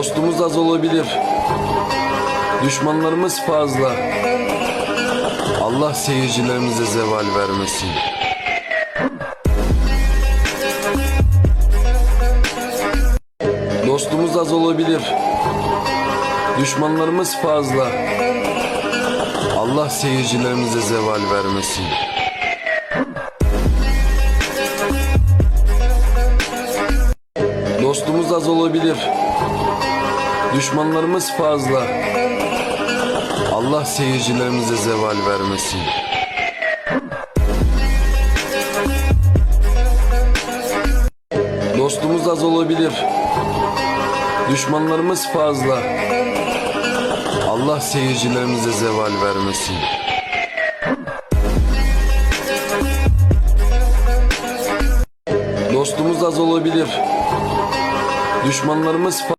Dostumuz az olabilir. Düşmanlarımız fazla. Allah seyircilerimize zeval vermesin. Dostumuz az olabilir. Düşmanlarımız fazla. Allah seyircilerimize zeval vermesin. Dostumuz az olabilir. Düşmanlarımız fazla. Allah seyircilerimize zeval vermesin. Dostumuz az olabilir. Düşmanlarımız fazla. Allah seyircilerimize zeval vermesin. Dostumuz az olabilir. Düşmanlarımız fa-